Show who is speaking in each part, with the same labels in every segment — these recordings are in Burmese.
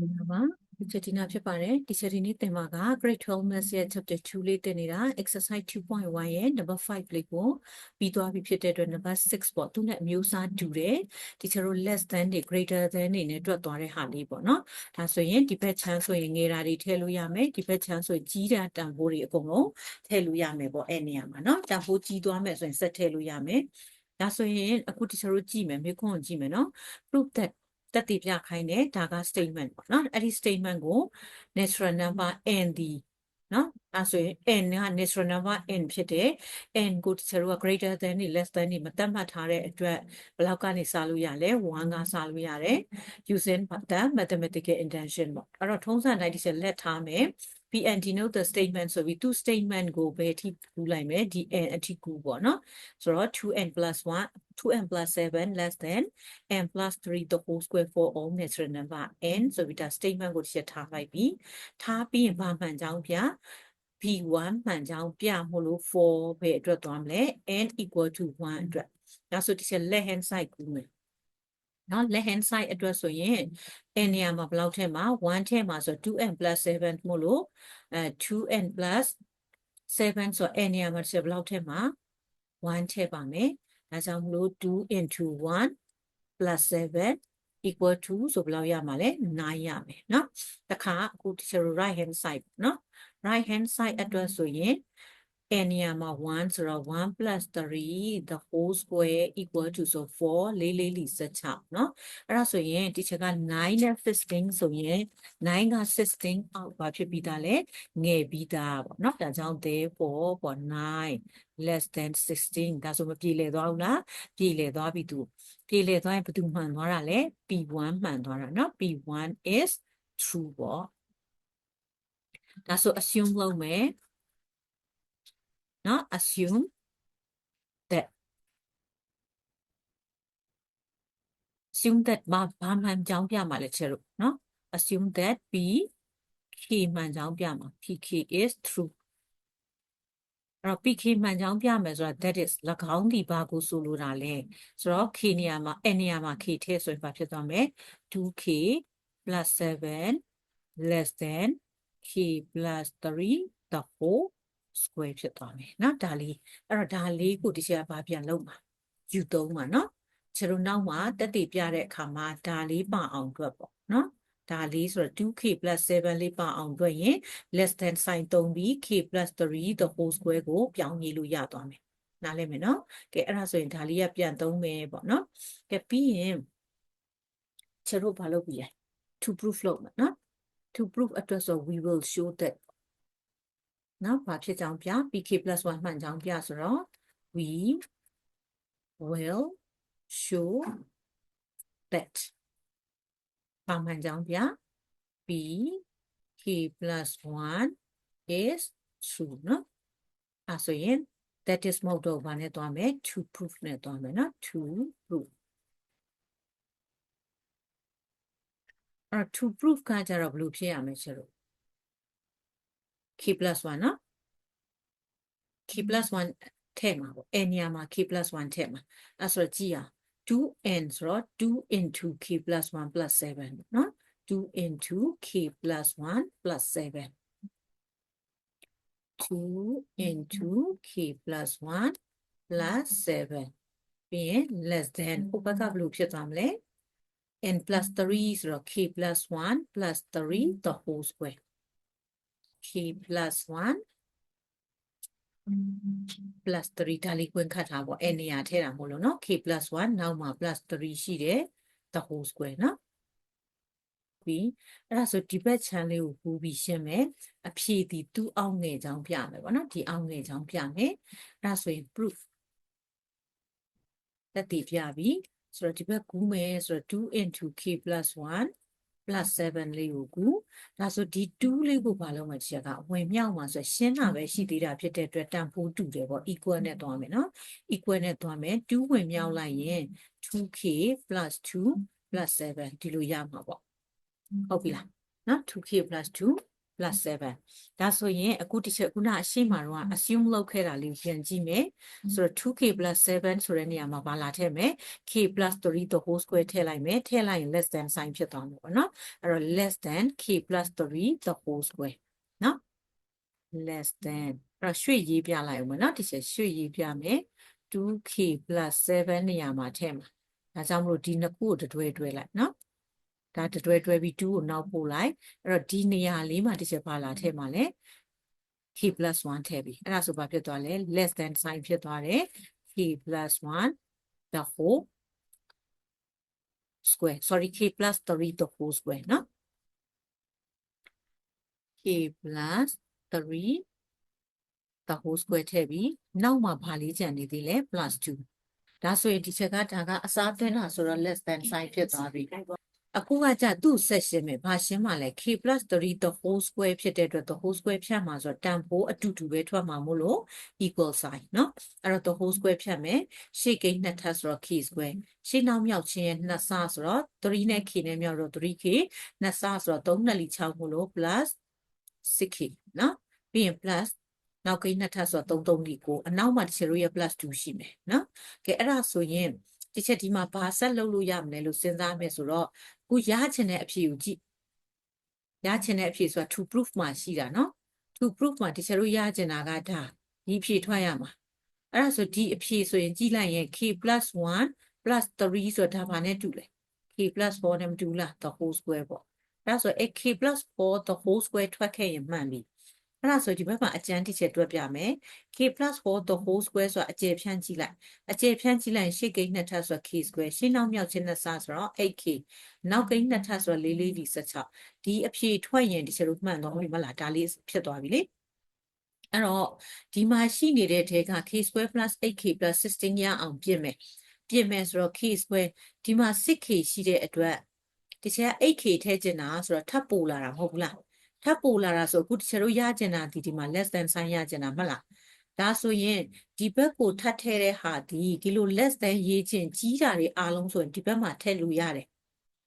Speaker 1: မင်္ဂလာပါဒီချက်ဒီနာဖြစ်ပါတယ်ဒီချက်ဒီနေ့သင်ပါက grade 12 maths ရဲ့ chapter 2လေးသင်နေတာ exercise 2.1ရဲ့ number 5လေးကိုပြီးသွားပြီဖြစ်တဲ့အတွက် number 6ပေါ့သူနဲ့အမျိုးအစားတူတယ်ဒီချက်တို့ less than တွေ greater than တွေနဲ့တွက်သွားတဲ့ဟာလေးပေါ့နော်ဒါဆိုရင်ဒီဘက်ချမ်းဆိုရင်ငယ်တာတွေထည့်လို့ရမယ်ဒီဘက်ချမ်းဆိုရင်ကြီးတာတန်ဖိုးတွေအကုန်လုံးထည့်လို့ရမယ်ပေါ့အဲ့နေရာမှာနော်တန်ဖိုးကြီးသွားမယ်ဆိုရင်ဆက်ထည့်လို့ရမယ်ဒါဆိုရင်အခုဒီချက်တို့ကြည့်မယ်မေခွန်းကိုကြည့်မယ်နော် prove that တက်တည်ပြခိုင်းတယ်ဒါက statement ပေါ့နော်အဲ့ဒီ statement ကို natural number n ဒီနော်အဲဆိုရင် n က natural number n ဖြစ်တယ် n ကိုတချို့က greater than နဲ့ less than နဲ့မသတ်မှတ်ထားတဲ့အတွက်ဘယ်လောက်ကနေစလို့ရလဲ1ကစလို့ရတယ် using the mathematical intention ပေါ့အဲ့တော့ထုံးစံတိုင်းဒီချက်လက်ထားမယ် PN denote the statement ဆိုပြီးသူ statement ကိုပဲအထိကူးလိုက်မယ်ဒီ n အထိကူးပေါ့နော်ဆိုတော့ 2n 1 2n 7 less than n plus 3 the whole square for all natural number n ဆိုပြီးဒါ statement ကိုတစ်ချက်ထားလိုက်ပြီးထားပြီးရင်ဘာမှန်ကြောင်းပြ b1 မှန်ကြောင်းပြမို့လို့4ပဲအတွက်သွားမလဲ n equal to 1အတွက်ဒါဆိုတစ်ချက် left hand side ကူးမယ်နော် left hand side အတွက်ဆိုရင် n နေရာမှာဘယ်လောက်ထဲမှာ1ထဲမှာဆို 2n 7မို့လို့အဲ 2n 7ဆို n နေရာမှာတစ်ချက်ဘယ်လောက်ထဲမှာ1ထည့်ပါမယ် ဒါကြောင့်မလို့2 into 1 plus 7 equal to ဆိုဘယ်လောက်ရမှာလဲ9ရမယ်เนาะတခါအခုဒီ right hand side เนาะ right hand side အတွက်ဆိုရင် n နေရာမှာ1ဆိုတော့1 plus 3 the whole square equal to ဆို4လေးလေးလီ16เนาะအဲ့ဒါဆိုရင်ဒီချက်က9နဲ့15ဆိုရင်9က16အောက်ဘာဖြစ်ပြီးသားလဲငယ်ပြီးသားပေါ့เนาะဒါကြောင့် therefore ပေါ့9 less than 16ဒါဆိုမပြေလည်သွားဘူးလားပြေလည်သွားပြီသူပြေလည်သွားရင်ဘယ်သူမှန်သွားတာလဲ p1 မှန်သွားတာเนาะ p1 is true ပေါ့ဒါဆို assume လုပ်မယ် နော် assume that assume that ဘာဘာမှန်ကြောင်းပြမှာလဲချေတို့နော် assume that p k မှန်ကြောင်းပြမှာ pk is true အဲ့တော့ pk မှန်ကြောင်းပြမယ်ဆိုတာ that is ၎င်းဒီဘာကိုဆိုလိုတာလဲဆိုတော့ k နေရာမှာ n နေရာမှာ k ထည့်ဆိုရင်ဘာဖြစ်သွားမလဲ 2k 7 less than k 3 the whole square ဖြစ်သွားမယ်နော်ဒါလေးအဲ့တော့ဒါလေးကိုတခြားဘာပြန်လုပ်မှာယူသုံးမှာနော်ကျတို့နောက်မှာတက်တည်ပြတဲ့အခါမှာဒါလေးပအောင်အတွက်ပေါ့နော်ဒါလေးဆိုတော့ 2k + 7လေးပအောင်အတွက်ရင် less than sign သုံးပြီး k + 3 the whole square ကိုပြောင်းရေးလို့ရသွားမယ်နားလည်မယ်နော်ကဲအဲ့ဒါဆိုရင်ဒါလေးကပြန်သုံးမယ်ပေါ့နော်ကဲပြီးရင်ကျတို့ဘာလုပ်ပြီးလဲ to proof လုပ်မှာနော် to prove အတွက်ဆို we will show that နော်ဘာဖြစ်ကြောင်းပြ pk 1မှန်ကြောင်းပြဆိုတော့ we will show that ဘာမှန်ကြောင်းပြ pk 1 is true နော်အဲဆိုရင် that is မဟုတ်တော့ဘာနဲ့သွားမယ် to proof နဲ့သွားမယ်နော် to proof အဲ့ to proof ကကြတော့ဘယ်လိုဖြစ်ရမလဲ ချေလို့ k 1နော် k 1ထည့်မှာပေါ့ n နေရာမှာ k 1ထည့်မှာအဲ့ဆိုတော့ကြည့်ရ 2n ဆိုတော့2 into k 1 7နော်2 into k 1 7 2 into k 1 7ပြီးရင် less than ဟိုဘက်ကဘယ်လိုဖြစ်သွားမလဲ n plus 3ဆိုတော့ k plus 1 plus 3 the whole square p plus 1 plus 3ဒါလေးကွင်းခတ်ထားပေါ့အဲနေရာထဲတာမို့လို့နော် k plus 1နောက်မှာ plus 3ရှိတယ် the whole square နော်ပြီးအဲ့ဒါဆိုဒီဘက် channel လေးကိုပူပြီးရှင်းမယ်အဖြေဒီသူ့အောက်ငယ်ချောင်းပြမယ်ပေါ့နော်ဒီအောက်ငယ်ချောင်းပြမယ်အဲ့ဒါဆိုရင် proof တက်တည်ပြပြီဆိုတော့ဒီဘက်ကူးမယ်ဆိုတော့2 into k plus 1 plus 7လေးကိုကူဒါဆိုဒီ2လေးကိုဘာလို့မှတစ်ချက်ကဝင်မြောက်မှာဆိုရှင်းတာပဲရှိသေးတာဖြစ်တဲ့အတွက်တန်ဖိုးတူတယ်ပေါ့ equal နဲ့သွားမယ်နော် equal နဲ့သွားမယ်2ဝင်မြောက်လိုက်ရင် 2k plus 2 plus 7ဒီလိုရမှာပေါ့ဟုတ်ပြီလားနော် 2k plus 2 plus 7ဒါဆိုရင်အခုတစ်ချက်ခုနအရှိမတော့ assume လုပ်ခဲ့တာလေးပြန်ကြည့်မယ်ဆိုတော့ 2k plus 7ဆိုတဲ့နေရာမှာဘာလာထည့်မယ် k plus 3 the whole square ထည့်လိုက်မယ်ထည့်လိုက်ရင် less than sign ဖြစ်သွားမှာပေါ့နော်အဲ့တော့ less than k plus 3 the whole square နော် less than အဲ့တော့ရွှေ့ရေးပြလိုက်အောင်မယ်နော်ဒီချက်ရွှေ့ရေးပြမယ် 2k plus 7နေရာမှာထည့်မှာဒါကြောင့်မလို့ဒီနှစ်ခုကိုတွဲတွဲလိုက်နော် ဒါတွဲတွဲပြီး2ကိုနောက်ပို့လိုက်အဲ့တော့ဒီနေရာလေးမှာတစ်ချက်ပါလာထည့်မှာလဲ k plus 1ထည့်ပြီအဲ့ဒါဆိုဘာဖြစ်သွားလဲ less than sign ဖြစ်သွားတယ် k plus 1 the whole square sorry k plus 3 the whole square နော် k plus 3 the whole square ထည့်ပြီးနောက်မှာဘာလေးကျန်နေသေးလဲ plus 2ဒါဆိုရင်ဒီချက်ကဒါကအစားသွင်းတာဆိုတော့ less than sign ဖြစ်သွားပြီ အခုကကြသူ့ဆက်ရှင်းမယ်ဘာရှင်းမှလဲ k plus 3 the whole square ဖြစ်တဲ့အတွက် the whole square ဖြတ်မှာဆိုတော့တန်ဖိုးအတူတူပဲထွက်မှာမို့လို့ equal sign เนาะအဲ့တော့ the whole square ဖြတ်မယ်ရှေ့ကိန်းနှစ်ထပ်ဆိုတော့ k square ရှေ့နောက်မြောက်ချင်းရဲ့နှစ်ဆဆိုတော့3နဲ့ k နဲ့မြောက်တော့ 3k နှစ်ဆဆိုတော့3နှစ်လီ6မို့လို့ plus 6k เนาะပြီးရင် plus နောက်ကိန်းနှစ်ထပ်ဆိုတော့3 3လီကိုအနောက်မှာတစ်ချက်တို့ရဲ့ plus 2ရှိမယ်เนาะကဲအဲ့ဒါဆိုရင် ဒီချက်ဒီမှာဘာဆက်လုပ်လို့ရမလဲလို့စဉ်းစားမယ်ဆိုတော့ခုရချင်တဲ့အဖြစ်ကိုကြည့်ရချင်တဲ့အဖြစ်ဆိုတာ to proof မှာရှိတာနော် to proof မှာဒီချက်လို့ရချင်တာကဒါဒီဖြည့်ထွက်ရမှာအဲ့ဒါဆိုဒီအဖြည့်ဆိုရင်ကြည့်လိုက်ရင် k + 1 + 3ဆိုတာဒါဘာနဲ့တူလဲ k + 4နဲ့မတူလား the whole square ပေါ့အဲ့ဒါဆို k + 4 the whole square ထွက်ခဲ့ရင်မှန်ပြီ အဲ့ဒါဆိုဒီဘက်မှာအကျန်းတစ်ချက်တွက်ပြမယ် k 4 the whole square ဆိုတာအကျယ်ဖြန့်ကြည့်လိုက်အကျယ်ဖြန့်ကြည့်လိုက်ရှေ့ကိန်းနှစ်ထပ်ဆိုတော့ k square ရှေ့နောက်မြောက်ချင်းနှစ်ဆဆိုတော့ 8k နောက်ကိန်းနှစ်ထပ်ဆိုတော့4 4ဒီ16ဒီအဖြေထွက်ရင်ဒီချက်လို့မှန်တော့ပြီမလားဒါလေးဖြစ်သွားပြီလေအဲ့တော့ဒီမှာရှိနေတဲ့ထဲက k square plus 8k plus 16ရအောင်ပြင်မယ်ပြင်မယ်ဆိုတော့ k square ဒီမှာ 6k ရှိတဲ့အတွက်ဒီချက်က 8k ထည့်ချင်တာဆိုတော့ထပ်ပိုလာတာမဟုတ်ဘူးလား ထပ်ပိုလာတာဆိုအခုတချို့တို့ရကျင်တာဒီဒီမှာ less than sign ရကျင်တာမဟုတ်လားဒါဆိုရင်ဒီဘက်ကိုထပ်ထည့်တဲ့ဟာဒီဒီလို less than ရေးချင်းကြီးတာတွေအားလုံးဆိုရင်ဒီဘက်မှာထည့်လို့ရတယ်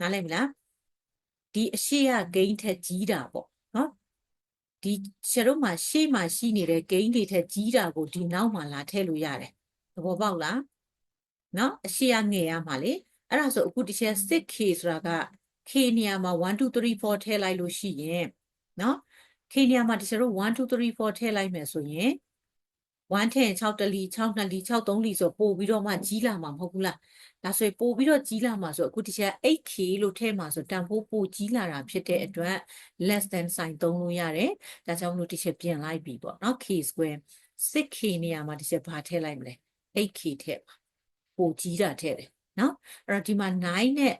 Speaker 1: နားလည်မလားဒီအရှိရ gain ထက်ကြီးတာပေါ့နော်ဒီကျတို့မှာရှေ့မှာရှိနေတဲ့ gain တွေထက်ကြီးတာကိုဒီနောက်မှာလာထည့်လို့ရတယ်သဘောပေါက်လားနော်အရှိရငယ်ရမှာလေအဲ့ဒါဆိုအခုဒီချက် 6k ဆိုတာက k နေရာမှာ1 2 3 4ထည့်လိုက်လို့ရှိရင် နော်ခေနေရာမှာတချို့တို့1 2 3 4ထည့်လိုက်မယ်ဆိုရင်1ထည့်6တလီ6နှစ်လီ6 3လီဆိုပို့ပြီးတော့မှကြီးလာမှာမဟုတ်ဘူးလားဒါဆိုပို့ပြီးတော့ကြီးလာမှာဆိုအခုတခြား 8k လို့ထည့်မှာဆိုတန်ဖိုးပို့ကြီးလာတာဖြစ်တဲ့အတွက် less than sign သုံးလို့ရတယ်ဒါကြောင့်မလို့တခြားပြင်လိုက်ပြီပေါ့နော် k square 6k နေရာမှာတခြားဘာထည့်လိုက်မလဲ 8k ထည့်ပါပို့ကြီးတာထည့်တယ်နော်အဲ့တော့ဒီမှာ9နဲ့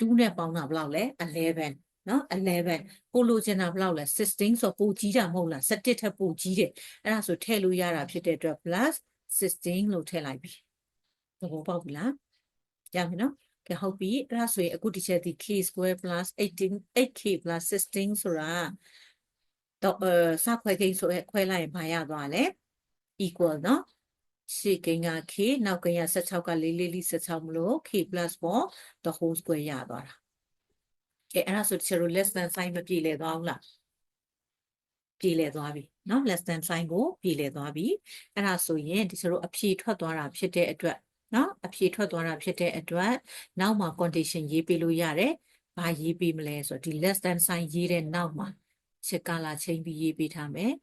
Speaker 1: 2နဲ့ပေါင်းတာဘယ်လောက်လဲ11 နော်11ကိုလိုချင်တာဘယ်လောက်လဲ16ဆိုပိုကြီးတာမဟုတ်လား17ထက်ပိုကြီးတယ်အဲ့ဒါဆိုထည့်လို့ရတာဖြစ်တဲ့အတွက် plus 16လို့ထည့်လိုက်ပြီသဘောပေါက်ပြီလားရပြီနော်ကဲဟုတ်ပြီအဲ့ဒါဆိုရင်အခုဒီချက်ဒီ k square plus 18 8k plus 16ဆိုတာတော့အဲစခွဲကိန်းဆိုရခွဲလိုက်ရင်ဘာရသွားလဲ equal နော်ရှေ့ကိန်းက k နောက်ကိန်းက16က4 4 16မလို့ k plus 4 the whole square ရသွားတာ ကဲအဲ့ဒါဆိုတချို့တို့ less than sign မပြေလည်သွားဘူးလားပြေလည်သွားပြီเนาะ less than sign ကိုပြေလည်သွားပြီအဲ့ဒါဆိုရင်တချို့တို့အဖြေထွက်သွားတာဖြစ်တဲ့အတွက်เนาะအဖြေထွက်သွားတာဖြစ်တဲ့အတွက်နောက်မှာ condition ရေးပေးလို့ရတယ်ဘာရေးပေးမလဲဆိုတော့ဒီ less than sign ရေးတဲ့နောက်မှာချက်ကလာချိန်ပြီးရေးပေးထားမယ်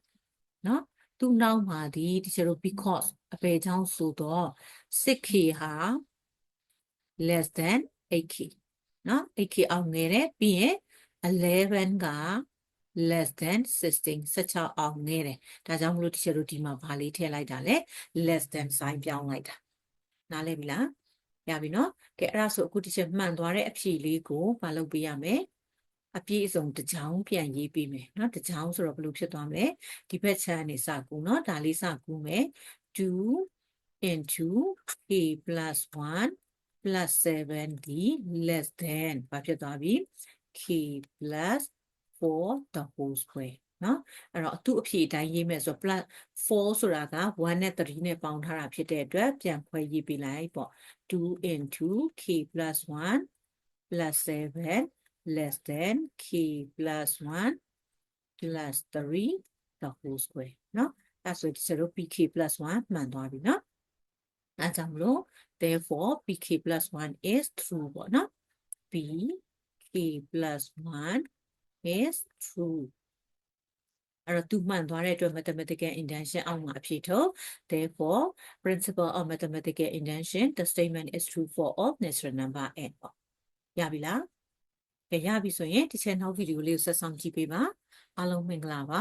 Speaker 1: เนาะသူ့နောက်မှာဒီတချို့တို့ because အပေချောင်းဆိုတော့ 6k ဟာ less than 8k နော် 8k အောင်ငယ်တယ်ပြီးရင်11က less than 16 16အောင်ငယ်တယ်ဒါကြောင့်မလို့တချို့တို့ဒီမှာဘာလေးထည့်လိုက်တာလဲ less than sign ပြောင်းလိုက်တာနားလည်ပြီလားရပြီနော်ကဲအဲ့ဒါဆိုအခုတချို့မှန်သွားတဲ့အဖြေလေးကိုမလုပ်ပေးရမယ်အပြည့်အစုံတစ်ကြောင်းပြန်ရေးပေးမယ်เนาะတစ်ကြောင်းဆိုတော့ဘယ်လိုဖြစ်သွားမလဲဒီဘက်ခြမ်းနေစကူเนาะဒါလေးစကူမယ်2 into k plus 1 plus 7d less than ဘာဖြစ်သွားပြီ k plus 4 the whole square နော်အဲ့တော့အတူအဖြေတိုင်းရေးမယ်ဆို plus 4ဆိုတာက1နဲ့3နဲ့ပေါင်းထားတာဖြစ်တဲ့အတွက်ပြန်ခွဲရေးပေးလိုက်ပေါ့2 into k plus 1 plus 7 less than k plus 1 plus 3 the whole square နော်အဲ့ဆိုဒီ0 pk plus 1မှန်သွားပြီနော် အဲကြောင့်မလို့ therefore pk plus 1 is true ပေါ့နော် pk plus 1 is true အဲ့တော့သူမှန်သွားတဲ့အတွက် mathematical intention အောက်မှာအဖြစ်ထုတ် therefore principle of mathematical intention the statement is true for all natural number n ပေါ့ရပြီလားကြရပြီဆိုရင်ဒီချက်နောက်ဗီဒီယိုလေးကိုဆက်ဆောင်ကြည့်ပေးပါအားလုံးမင်္ဂလာပါ